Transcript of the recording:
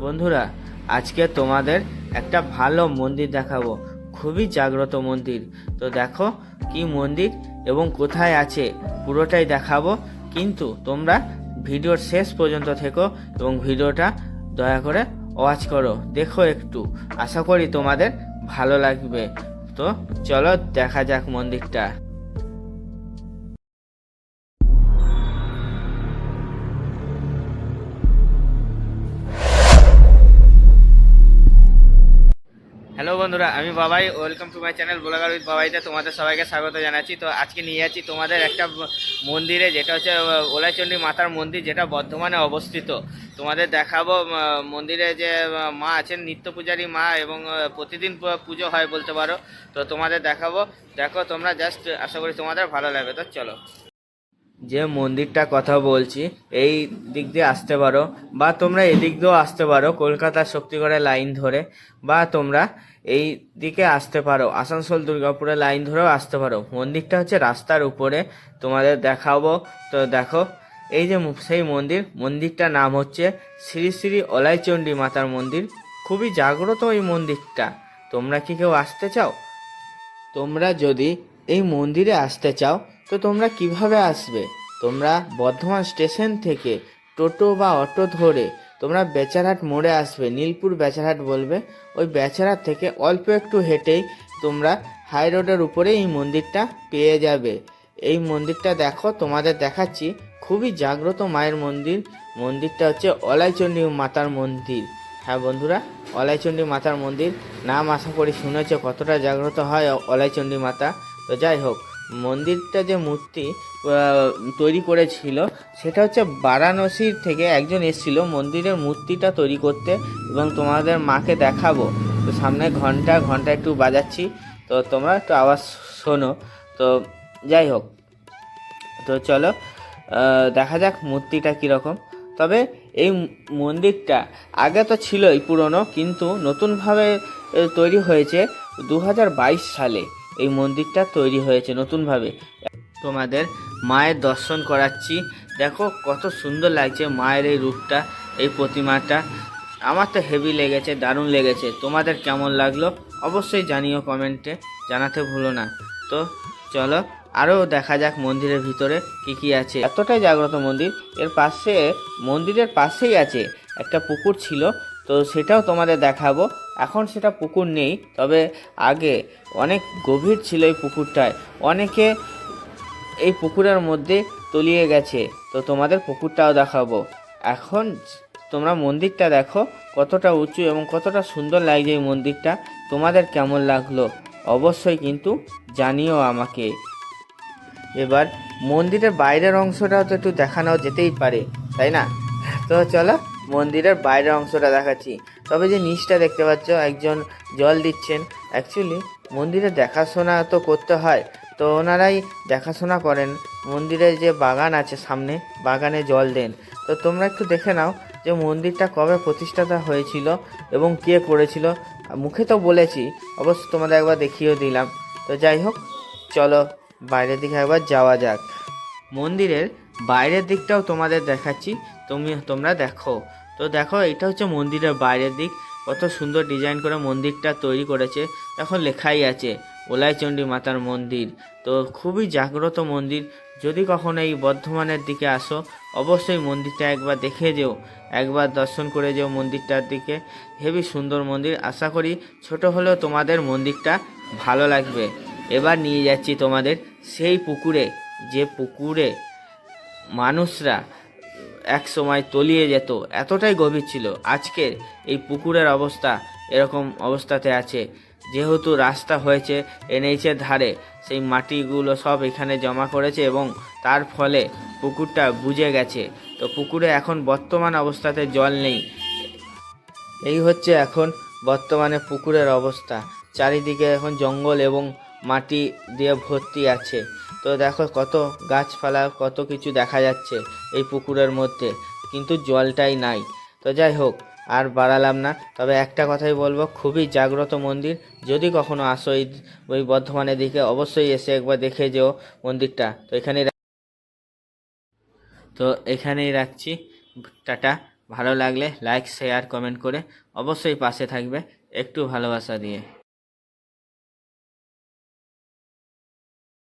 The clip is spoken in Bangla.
বন্ধুরা, আজকে তোমাদের একটা ভালো মন্দির দেখাবো। খুবই জাগ্রত মন্দির। তো দেখো কি মন্দির এবং কোথায় আছে, পুরোটাই দেখাবো। কিন্তু তোমরা ভিডিওর শেষ পর্যন্ত থেকো এবং ভিডিওটা দয়া করে ওয়াচ করো। দেখো একটু। আশা করি তোমাদের ভালো লাগবে। তো চলো দেখা যাক মন্দিরটা। বন্ধুরা, আমি Babai welcome to my channel blogger with বাবাইতে তোমাদের সবাইকে স্বাগত জানাচ্ছি। তো আজকে নিয়ে যাচ্ছি তোমাদের একটা মন্দিরে, যেটা হচ্ছে ওলাইচণ্ডী মাতার মন্দির, যেটা বর্ধমানে অবস্থিত। তোমাদের দেখাবো মন্দিরে যে মা আছেন, নিত্য পূজারী মা, এবং প্রতিদিন পুজো হয় বলতে পারো। তো তোমাদের দেখাবো। দেখো, তোমরা জাস্ট আশা করি তোমাদের ভালো লাগবে। তো চলো। যে মন্দিরটা কথা বলছি, এই দিক দিয়ে আসতে পারো, বা তোমরা এদিক দিয়েও আসতে পারো কলকাতা শক্তিগড়ের লাইন ধরে, বা তোমরা এই দিকে আসতে পারো। আসানসোল, দুর্গাপুরের লাইন ধরেও আসতে পারো। মন্দিরটা হচ্ছে রাস্তার উপরে? তোমাদের দেখাবো। তো দেখো, এই যে সেই মন্দির, মন্দিরটার নাম হচ্ছে শ্রী শ্রী অলাইচণ্ডী মাতার মন্দির। খুবই জাগ্রত এই মন্দিরটা। তোমরা কি কেউ আসতে চাও? তোমরা যদি এই মন্দিরে আসতে চাও, তো তোমরা কীভাবে আসবে? তোমরা বর্ধমান স্টেশন থেকে টোটো বা অটো ধরে তোমরা বেচারহাট মোড়ে আসবে, নীলপুর বেচারহাট বলবে, ওই বেচারহাট থেকে অল্প একটু হেঁটেই তোমরা হাই রোডের উপরে এই মন্দিরটা পেয়ে যাবে। এই মন্দিরটা দেখো, তোমাদের দেখাচ্ছি, খুবই জাগ্রত মায়ের মন্দির। মন্দিরটা হচ্ছে অলাইচণ্ডী মাতার মন্দির। হ্যাঁ বন্ধুরা অলাইচণ্ডী মাতার মন্দির। নাম আশা করি শুনেছে কতটা জাগ্রত হয় অলাইচণ্ডী মাতা। তো যাই হোক মন্দিরটা যে মূর্তি তৈরি করেছিল, সেটা হচ্ছে বারাণসীর থেকে একজন এসেছিল। মন্দিরের মূর্তিটা তৈরি করতে এবং তোমাদের মাকে দেখাবো। তো সামনে ঘণ্টা ঘণ্টা একটু বাজাচ্ছি। তো তোমরা একটু আওয়াজ শোনো। তো যাই হোক, তো চলো দেখা যাক মূর্তিটা কীরকম। তবে এই মন্দিরটা আগে তো ছিলই পুরনো, কিন্তু নতুনভাবে তৈরি হয়েছে দু হাজার বাইশ সালে। এই মন্দিরটা তৈরি হয়েছে নতুনভাবে। তোমাদের মায়ের দর্শন করাচ্ছি। দেখো কত সুন্দর লাগছে মায়ের এই রূপটা, এই প্রতিমাটা। আমার তো হেভি লেগেছে, দারুণ লেগেছে। তোমাদের কেমন লাগল অবশ্যই জানিও কমেন্টে, জানাতে ভুলো না। তো চলো, আরও দেখা যাক মন্দিরের ভিতরে কি কি আছে। এতটাই জাগ্রত মন্দির, এর পাশে, মন্দিরের পাশেই আছে একটা পুকুর ছিল তো সেটাও তোমাদের দেখাবো। এখন সেটা পুকুর নেই, তবে আগে অনেক গভীর ছিল এই পুকুরটায়। অনেকে এই পুকুরের মধ্যে তলিয়ে গেছে, তো তোমাদের পুকুরটাও দেখাবো। এখন তোমরা মন্দিরটা দেখো, কতটা উঁচু এবং কতটা সুন্দর লাগছে এই মন্দিরটা। তোমাদের কেমন লাগল অবশ্যই কিন্তু জানিও আমাকে। এবার মন্দিরের বাইরের অংশটাও তো একটু দেখানো যেতেই পারে, তাই না? তো চলো মন্দিরের বাইরের অংশটা দেখাচ্ছি। তবে যে নিচটা দেখতে পাচ্ছ, একজন জল দিচ্ছেন। অ্যাকচুয়ালি মন্দিরে দেখাশোনা তো করতে হয়। তো ওনারাই দেখাশোনা করেন। মন্দিরের যে বাগান আছে সামনে, বাগানে জল দেন। তো তোমরা একটু দেখে নাও যে মন্দিরটা কবে প্রতিষ্ঠাতা হয়েছিল এবং কে করেছিল। মুখে তো বলেছি, অবশ্য তোমাদের একবার দেখিয়েও দিলাম। তো যাই হোক, চলো বাইরের দিকে একবার যাওয়া যাক। মন্দিরের বাইরের দিকটাও তোমাদের দেখাচ্ছি, তুমি, তোমরা দেখো। তো দেখো এটা হচ্ছে মন্দিরের বাইরের দিক। কত সুন্দর ডিজাইন করে মন্দিরটা তৈরি করেছে। এখন লেখাই আছে, ওলাইচণ্ডী মাতার মন্দির। তো খুবই জাগ্রত মন্দির। যদি কখনো এই বর্ধমানের দিকে আসো, অবশ্যই মন্দিরটা একবার দেখে যেও। একবার দর্শন করে যেও মন্দিরটার দিকে। হেবি সুন্দর মন্দির। আশা করি ছোট হলেও তোমাদের মন্দিরটা ভালো লাগবে। এবার নিয়ে যাচ্ছি তোমাদের সেই পুকুরে, যে পুকুরে মানুষরা এক সময় তলিয়ে যেত। এতটাই গভীর ছিল। আজকের এই পুকুরের অবস্থা এরকম অবস্থাতে আছে। যেহেতু রাস্তা হয়েছে এনএইচের ধারে, সেই মাটিগুলো সব এখানে জমা করেছে এবং তার ফলে পুকুরটা বুজে গেছে। তো পুকুরে এখন বর্তমান অবস্থাতে জল নেই। এই হচ্ছে এখন বর্তমানে পুকুরের অবস্থা। চারিদিকে এখন জঙ্গল এবং মাটি দিয়ে ভর্তি আছে। তো দেখো কত গাছপালা, কত কিছু দেখা যাচ্ছে এই পুকুরের মধ্যে, কিন্তু জলটাই নাই। তো যাই হোক, আর বাড়ালাম না। তবে একটা কথাই বলব, খুবই জাগ্রত মন্দির। যদি কখনো আসো এই ওই বর্ধমানের দিকে, অবশ্যই এসে একবার দেখে যেও মন্দিরটা। তো এখানে তো এখানেই রাখছি। টাটা। ভালো লাগলে লাইক, শেয়ার, কমেন্ট করে অবশ্যই পাশে থাকবে একটু ভালোবাসা দিয়ে।